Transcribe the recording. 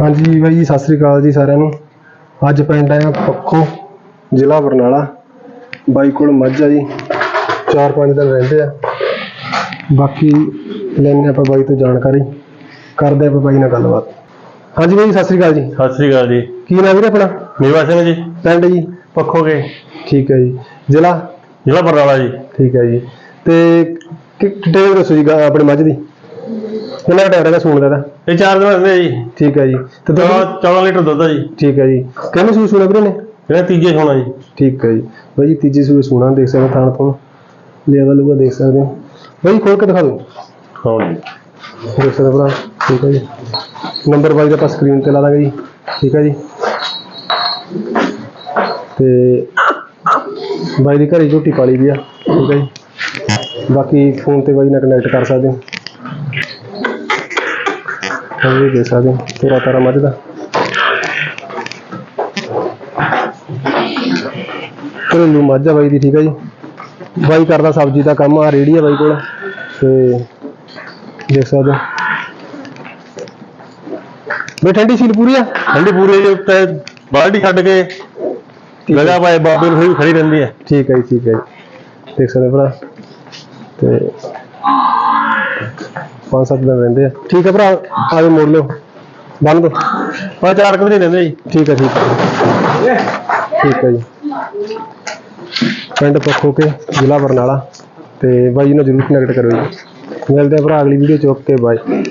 ਹਾਂਜੀ ਬਾਈ ਜੀ ਸਤਿ ਸ੍ਰੀ ਅਕਾਲ ਜੀ ਸਾਰਿਆਂ ਨੂੰ। ਅੱਜ ਪਿੰਡ ਆਇਆ ਪੱਖੋ ਜ਼ਿਲ੍ਹਾ ਬਰਨਾਲਾ। ਬਾਈ ਕੋਲ ਮੱਝ ਆ ਜੀ ਚਾਰ ਪੰਜ ਦਿਨ ਰਹਿੰਦੇ ਆ। ਬਾਕੀ ਲੈਣੇ ਆਪਾਂ ਬਾਈ ਤੋਂ ਜਾਣਕਾਰੀ ਕਰਦੇ ਆਪਾਂ ਬਾਈ ਨਾਲ ਗੱਲਬਾਤ। ਹਾਂਜੀ ਬਾਈ ਜੀ, ਸਤਿ ਸ੍ਰੀ ਅਕਾਲ ਜੀ। ਸਤਿ ਸ੍ਰੀ ਅਕਾਲ ਜੀ। ਕੀ ਨਾਮ ਵੀਰੇ ਆਪਣਾ? ਮੇਵਾ ਸਿੰਘ ਜੀ। ਪਿੰਡ ਜੀ। ਪੱਖੋਗੇ ਠੀਕ ਹੈ ਜੀ। ਜ਼ਿਲ੍ਹਾ? ਜ਼ਿਲ੍ਹਾ ਬਰਨਾਲਾ ਜੀ। ਠੀਕ ਹੈ ਜੀ। ਤੇ ਡਿਟੇਲ ਦੱਸੋ ਜੀ ਗਾ- ਆਪਣੀ ਮੱਝ ਦੀ? ਕਿੰਨਾ ਟਾਈਮ ਹੈਗਾ ਸੂਣ ਦਾ ਇਹਦਾ? ਇਹ ਚਾਰ ਦਿਨ ਹੁੰਦੇ ਜੀ। ਠੀਕ ਹੈ ਜੀ। ਤੇ ਦੁੱਧ 14 ਲੀਟਰ ਦੁੱਧ ਆ ਜੀ। ਠੀਕ ਹੈ ਜੀ। ਕਿੰਨੇ ਸੂਈ ਸੂਣਾ ਵੀਰੇ ਨੇ? ਇਹਦਾ ਤੀਜੇ ਸੋਣਾ ਜੀ। ਠੀਕ ਹੈ ਜੀ। ਬਾਈ ਜੀ ਤੀਜੀ ਸੂਈ ਸੋਨਾ ਦੇਖ ਸਕਦੇ ਥਾਣ ਤੋਂ ਲਿਆ ਲੂਗਾ ਦੇਖ ਸਕਦੇ ਹੋ। ਬਾਈ ਖੋਲ ਕੇ ਦਿਖਾ ਦਿਓ। ਹਾਂ ਜੀ। ਦੇਖ ਸਕਦੇ ਹੋ ਭਰਾ। ਠੀਕ ਹੈ ਜੀ। ਨੰਬਰ ਬਾਈ ਦਾ ਆਪਾਂ ਸਕਰੀਨ ਤੇ ਲਾ ਦਾਂਗੇ ਜੀ। ਠੀਕ ਹੈ ਜੀ। ਤੇ ਬਾਈ ਦੀ ਘਰੇ ਝੋਟੀ ਪਾਲੀ ਵੀ ਆ। ਠੀਕ ਹੈ ਜੀ। ਬਾਕੀ ਫੋਨ ਤੇ ਬਾਈ ਨਾਲ ਕਨੈਕਟ ਕਰ ਸਕਦੇ ਹੋ। ਹਾਂ ਜੀ ਦੇਖ ਸਕਦੇ ਹੋ। ਤੇਰਾ ਤਾਰਾ ਮੱਝ ਦਾ ਘਰੇਲੂ ਮੱਝ ਆ ਬਾਈ ਦੀ ਠੀਕ ਹੈ ਜੀ। ਬਾਈ ਕਰਦਾ ਸਬਜ਼ੀ ਦਾ ਕੰਮ ਆ ਰੇੜੀ ਆ ਬਾਈ ਕੋਲ। ਤੇ ਦੇਖ ਸਕਦੇ ਹੋ। ਬਈ ਠੰਡੀ ਸੀਲ ਪੂਰੀ ਆ? ਠੰਡੀ ਪੂਰੀ ਦੇ ਉੱਤੇ ਬਾਲਟੀ ਛੱਡ ਕੇ ਲਗਾ ਪਾਏ ਬਾਬੇ ਨੂੰ ਖੜੀ ਰਹਿੰਦੀ ਹੈ ਠੀਕ ਹੈ ਜੀ ਠੀਕ ਹੈ ਜੀ। ਦੇਖ ਸਕਦੇ ਹੋ ਭਰਾ। ਤੇ ਪੰਜ ਸੱਤ ਦਿਨ ਰਹਿੰਦੇ ਆ। ਠੀਕ ਹੈ ਭਰਾ ਆਗੇ ਮੋੜ ਲਿਓ। ਬੰਨ ਦੋ ਚਾਰ ਕੁ ਦਿਨ ਰਹਿੰਦੇ ਜੀ। ਠੀਕ ਹੈ ਠੀਕ ਹੈ ਠੀਕ ਹੈ ਜੀ। ਪਿੰਡ ਪੱਖੋ ਕੇ ਜ਼ਿਲ੍ਹਾ ਬਰਨਾਲਾ ਤੇ ਬਾਈ ਨੂੰ ਜਰੂਰ ਕਨੈਕਟ ਕਰੋ ਜੀ। ਮਿਲਦੇ ਆ ਭਰਾ ਅਗਲੀ ਵੀਡੀਓ ਚ। Okay, bye.